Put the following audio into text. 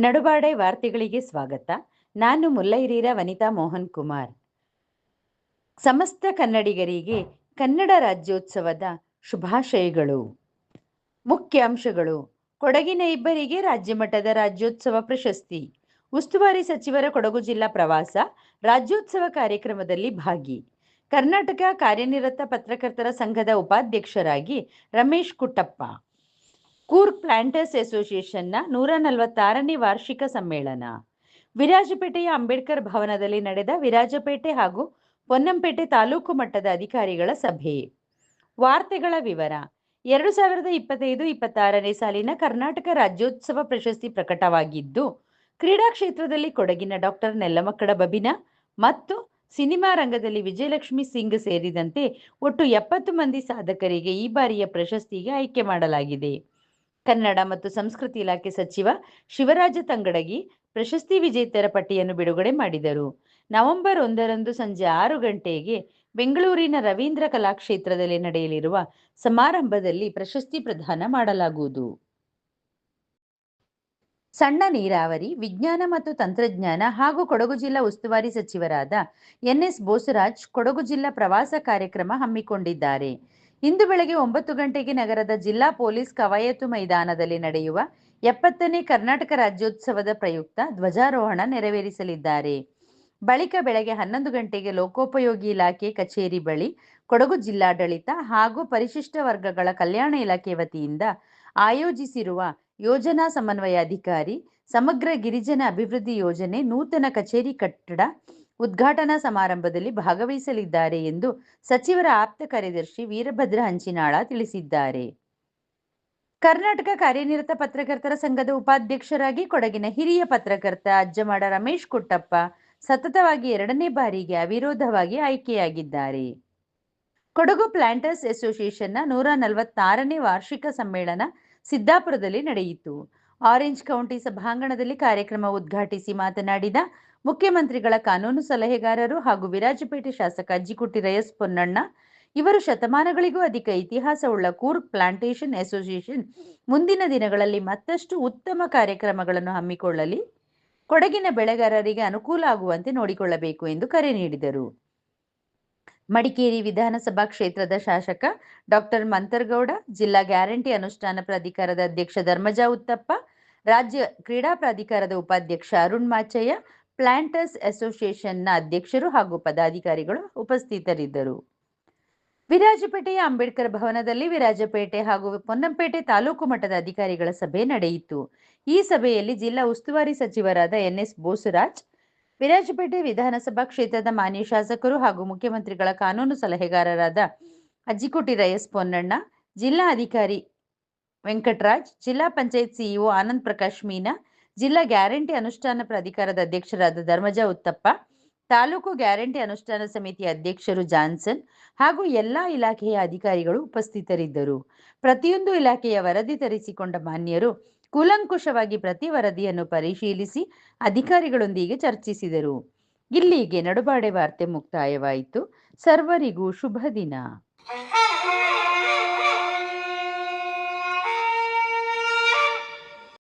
ನಡುಬಾಡೆ ವಾರ್ತೆಗಳಿಗೆ ಸ್ವಾಗತ. ನಾನು ಮುಲ್ಲೈರೀರ, ವನಿತಾ ಮೋಹನ್ ಕುಮಾರ್. ಸಮಸ್ತ ಕನ್ನಡಿಗರಿಗೆ ಕನ್ನಡ ರಾಜ್ಯೋತ್ಸವದ ಶುಭಾಶಯಗಳು. ಮುಖ್ಯಾಂಶಗಳು ಕೊಡಗಿನ ಇಬ್ಬರಿಗೆ ರಾಜ್ಯ ಮಟ್ಟದ ರಾಜ್ಯೋತ್ಸವ ಪ್ರಶಸ್ತಿ. ಉಸ್ತುವಾರಿ ಸಚಿವರ ಕೊಡಗು ಜಿಲ್ಲಾ ಪ್ರವಾಸ, ರಾಜ್ಯೋತ್ಸವ ಕಾರ್ಯಕ್ರಮದಲ್ಲಿ ಭಾಗಿ. ಕರ್ನಾಟಕ ಕಾರ್ಯನಿರತ ಪತ್ರಕರ್ತರ ಸಂಘದ ಉಪಾಧ್ಯಕ್ಷರಾಗಿ ರಮೇಶ್ ಕುಟ್ಟಪ್ಪ. ಕೂರ್ಗ್ ಪ್ಲಾಂಟರ್ಸ್ ಅಸೋಸಿಯೇಷನ್ನ ನೂರ ನಲವತ್ತಾರನೇ ವಾರ್ಷಿಕ ಸಮ್ಮೇಳನ. ವಿರಾಜಪೇಟೆಯ ಅಂಬೇಡ್ಕರ್ ಭವನದಲ್ಲಿ ನಡೆದ ವಿರಾಜಪೇಟೆ ಹಾಗೂ ಪೊನ್ನಂಪೇಟೆ ತಾಲೂಕು ಮಟ್ಟದ ಅಧಿಕಾರಿಗಳ ಸಭೆ. ವಾರ್ತೆಗಳ ವಿವರ. ಎರಡು ಸಾವಿರದ ಇಪ್ಪತ್ತೈದು ಇಪ್ಪತ್ತಾರನೇ ಸಾಲಿನ ಕರ್ನಾಟಕ ರಾಜ್ಯೋತ್ಸವ ಪ್ರಶಸ್ತಿ ಪ್ರಕಟವಾಗಿದ್ದು, ಕ್ರೀಡಾ ಕ್ಷೇತ್ರದಲ್ಲಿ ಕೊಡಗಿನ ಡಾಕ್ಟರ್ ನೆಲ್ಲಮಕ್ಕಡ ಬಬಿನ ಮತ್ತು ಸಿನಿಮಾ ರಂಗದಲ್ಲಿ ವಿಜಯಲಕ್ಷ್ಮಿ ಸಿಂಗ್ ಸೇರಿದಂತೆ ಒಟ್ಟು ಎಪ್ಪತ್ತು ಮಂದಿ ಸಾಧಕರಿಗೆ ಈ ಬಾರಿಯ ಪ್ರಶಸ್ತಿಗೆ ಆಯ್ಕೆ ಮಾಡಲಾಗಿದೆ. ಕನ್ನಡ ಮತ್ತು ಸಂಸ್ಕೃತಿ ಇಲಾಖೆ ಸಚಿವ ಶಿವರಾಜ ತಂಗಡಗಿ ಪ್ರಶಸ್ತಿ ವಿಜೇತರ ಪಟ್ಟಿಯನ್ನು ಬಿಡುಗಡೆ ಮಾಡಿದರು. ನವೆಂಬರ್ ಒಂದರಂದು ಸಂಜೆ ಆರು ಗಂಟೆಗೆ ಬೆಂಗಳೂರಿನ ರವೀಂದ್ರ ಕಲಾಕ್ಷೇತ್ರದಲ್ಲಿ ನಡೆಯಲಿರುವ ಸಮಾರಂಭದಲ್ಲಿ ಪ್ರಶಸ್ತಿ ಪ್ರದಾನ ಮಾಡಲಾಗುವುದು. ಸಣ್ಣ ನೀರಾವರಿ, ವಿಜ್ಞಾನ ಮತ್ತು ತಂತ್ರಜ್ಞಾನ ಹಾಗೂ ಕೊಡಗು ಜಿಲ್ಲಾ ಉಸ್ತುವಾರಿ ಸಚಿವರಾದ ಎನ್ಎಸ್ ಬೋಸರಾಜ್ ಕೊಡಗು ಜಿಲ್ಲಾ ಪ್ರವಾಸ ಕಾರ್ಯಕ್ರಮ ಹಮ್ಮಿಕೊಂಡಿದ್ದಾರೆ. ಇಂದು ಬೆಳಗ್ಗೆ ಒಂಬತ್ತು ಗಂಟೆಗೆ ನಗರದ ಜಿಲ್ಲಾ ಪೊಲೀಸ್ ಕವಾಯತು ಮೈದಾನದಲ್ಲಿ ನಡೆಯುವ ಎಪ್ಪತ್ತನೇ ಕರ್ನಾಟಕ ರಾಜ್ಯೋತ್ಸವದ ಪ್ರಯುಕ್ತ ಧ್ವಜಾರೋಹಣ ನೆರವೇರಿಸಲಿದ್ದಾರೆ. ಬಳಿಕ ಬೆಳಗ್ಗೆ ಹನ್ನೊಂದು ಗಂಟೆಗೆ ಲೋಕೋಪಯೋಗಿ ಇಲಾಖೆ ಕಚೇರಿ ಬಳಿ ಕೊಡಗು ಜಿಲ್ಲಾಡಳಿತ ಹಾಗೂ ಪರಿಶಿಷ್ಟ ವರ್ಗಗಳ ಕಲ್ಯಾಣ ಇಲಾಖೆ ವತಿಯಿಂದ ಆಯೋಜಿಸಿರುವ ಯೋಜನಾ ಸಮನ್ವಯ ಅಧಿಕಾರಿ ಸಮಗ್ರ ಗಿರಿಜನ ಅಭಿವೃದ್ಧಿ ಯೋಜನೆ ನೂತನ ಕಚೇರಿ ಕಟ್ಟಡ ಉದ್ಘಾಟನಾ ಸಮಾರಂಭದಲ್ಲಿ ಭಾಗವಹಿಸಲಿದ್ದಾರೆ ಎಂದು ಸಚಿವರ ಆಪ್ತ ಕಾರ್ಯದರ್ಶಿ ವೀರಭದ್ರ ಹಂಚಿನಾಳ ತಿಳಿಸಿದ್ದಾರೆ. ಕರ್ನಾಟಕ ಕಾರ್ಯನಿರತ ಪತ್ರಕರ್ತರ ಸಂಘದ ಉಪಾಧ್ಯಕ್ಷರಾಗಿ ಕೊಡಗಿನ ಹಿರಿಯ ಪತ್ರಕರ್ತ ಅಜ್ಜಮಾಡ ರಮೇಶ್ ಕೊಟ್ಟಪ್ಪ ಸತತವಾಗಿ ಎರಡನೇ ಬಾರಿಗೆ ಅವಿರೋಧವಾಗಿ ಆಯ್ಕೆಯಾಗಿದ್ದಾರೆ. ಕೊಡಗು ಪ್ಲಾಂಟರ್ಸ್ ಅಸೋಸಿಯೇಷನ್ನ ನೂರ ನಲವತ್ತಾರನೇ ವಾರ್ಷಿಕ ಸಮ್ಮೇಳನ ಸಿದ್ದಾಪುರದಲ್ಲಿ ನಡೆಯಿತು. ಆರೆಂಜ್ ಕೌಂಟಿ ಸಭಾಂಗಣದಲ್ಲಿ ಕಾರ್ಯಕ್ರಮ ಉದ್ಘಾಟಿಸಿ ಮಾತನಾಡಿದ ಮುಖ್ಯಮಂತ್ರಿಗಳ ಕಾನೂನು ಸಲಹೆಗಾರರು ಹಾಗೂ ವಿರಾಜಪೇಟೆ ಶಾಸಕ ಅಜ್ಜಿಕುಟ್ಟಿ ರಯಸ್ ಪೊನ್ನಣ್ಣ, ಇವರು ಶತಮಾನಗಳಿಗೂ ಅಧಿಕ ಇತಿಹಾಸವುಳ್ಳ ಕೂರ್ಗ್ ಪ್ಲಾಂಟೇಶನ್ ಅಸೋಸಿಯೇಷನ್ ಮುಂದಿನ ದಿನಗಳಲ್ಲಿ ಮತ್ತಷ್ಟು ಉತ್ತಮ ಕಾರ್ಯಕ್ರಮಗಳನ್ನು ಹಮ್ಮಿಕೊಳ್ಳಲಿ, ಕೊಡಗಿನ ಬೆಳೆಗಾರರಿಗೆ ಅನುಕೂಲ ಆಗುವಂತೆ ನೋಡಿಕೊಳ್ಳಬೇಕು ಎಂದು ಕರೆ ನೀಡಿದರು. ಮಡಿಕೇರಿ ವಿಧಾನಸಭಾ ಕ್ಷೇತ್ರದ ಶಾಸಕ ಡಾಕ್ಟರ್ ಮಂತರ್ಗೌಡ, ಜಿಲ್ಲಾ ಗ್ಯಾರಂಟಿ ಅನುಷ್ಠಾನ ಪ್ರಾಧಿಕಾರದ ಅಧ್ಯಕ್ಷ ಧರ್ಮಜಾ ಉತ್ತಪ್ಪ, ರಾಜ್ಯ ಕ್ರೀಡಾ ಪ್ರಾಧಿಕಾರದ ಉಪಾಧ್ಯಕ್ಷ ಅರುಣ್ ಮಾಚಯ್ಯ ಪ್ಲಾಂಟರ್ಸ್ ಅಸೋಸಿಯೇಷನ್ನ ಅಧ್ಯಕ್ಷರು ಹಾಗೂ ಪದಾಧಿಕಾರಿಗಳು ಉಪಸ್ಥಿತರಿದ್ದರು. ವಿರಾಜಪೇಟೆಯ ಅಂಬೇಡ್ಕರ್ ಭವನದಲ್ಲಿ ವಿರಾಜಪೇಟೆ ಹಾಗೂ ಪೊನ್ನಂಪೇಟೆ ತಾಲೂಕು ಮಟ್ಟದ ಅಧಿಕಾರಿಗಳ ಸಭೆ ನಡೆಯಿತು. ಈ ಸಭೆಯಲ್ಲಿ ಜಿಲ್ಲಾ ಉಸ್ತುವಾರಿ ಸಚಿವರಾದ ಎನ್ಎಸ್ ಬೋಸರಾಜ್, ವಿರಾಜಪೇಟೆ ವಿಧಾನಸಭಾ ಕ್ಷೇತ್ರದ ಮಾನ್ಯ ಶಾಸಕರು ಹಾಗೂ ಮುಖ್ಯಮಂತ್ರಿಗಳ ಕಾನೂನು ಸಲಹೆಗಾರರಾದ ಅಜ್ಜಿಕೋಟಿ ರಯಸ್ ಪೊನ್ನಣ್ಣ, ಜಿಲ್ಲಾ ಅಧಿಕಾರಿ ವೆಂಕಟರಾಜ್, ಜಿಲ್ಲಾ ಪಂಚಾಯತ್ ಸಿಇಒ ಆನಂದ್ ಪ್ರಕಾಶ್ ಮೀನಾ ಜಿಲ್ಲಾ ಗ್ಯಾರಂಟಿ ಅನುಷ್ಠಾನ ಪ್ರಾಧಿಕಾರದ ಅಧ್ಯಕ್ಷರಾದ ಧರ್ಮಜಾ ಉತ್ತಪ್ಪ, ತಾಲೂಕು ಗ್ಯಾರಂಟಿ ಅನುಷ್ಠಾನ ಸಮಿತಿ ಅಧ್ಯಕ್ಷರು ಜಾನ್ಸನ್ ಹಾಗೂ ಎಲ್ಲಾ ಇಲಾಖೆಯ ಅಧಿಕಾರಿಗಳು ಉಪಸ್ಥಿತರಿದ್ದರು. ಪ್ರತಿಯೊಂದು ಇಲಾಖೆಯ ವರದಿ ತರಿಸಿಕೊಂಡ ಮಾನ್ಯರು ಕೂಲಂಕುಷವಾಗಿ ಪ್ರತಿ ವರದಿಯನ್ನು ಪರಿಶೀಲಿಸಿ ಅಧಿಕಾರಿಗಳೊಂದಿಗೆ ಚರ್ಚಿಸಿದರು. ಇಲ್ಲಿಗೆ ನಡುಬಾಡೆ ವಾರ್ತೆ ಮುಕ್ತಾಯವಾಯಿತು. ಸರ್ವರಿಗೂ ಶುಭ ದಿನ.